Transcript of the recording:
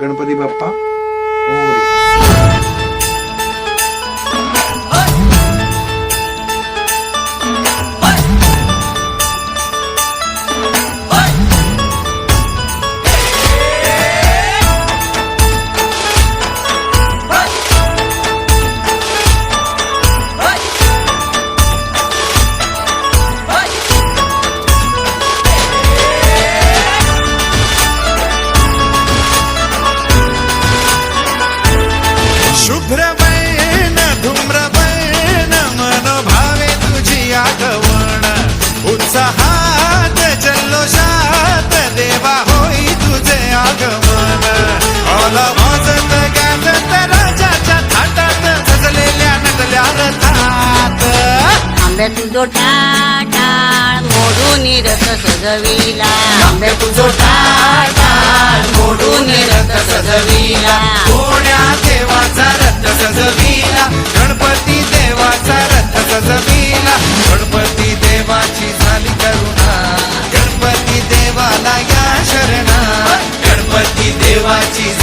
गणपती बाप्पा मोरया. आंबे तुझो टाळ मोडून रस सजविला. आंबे तुझो टाळ मोडून रथ सजविला. कोण्या देवाचा रथ सजविला? गणपती देवाचा रथ सजविला. गणपती देवाची झाली करुणा. गणपती देवाला या शरणा गणपती देवाची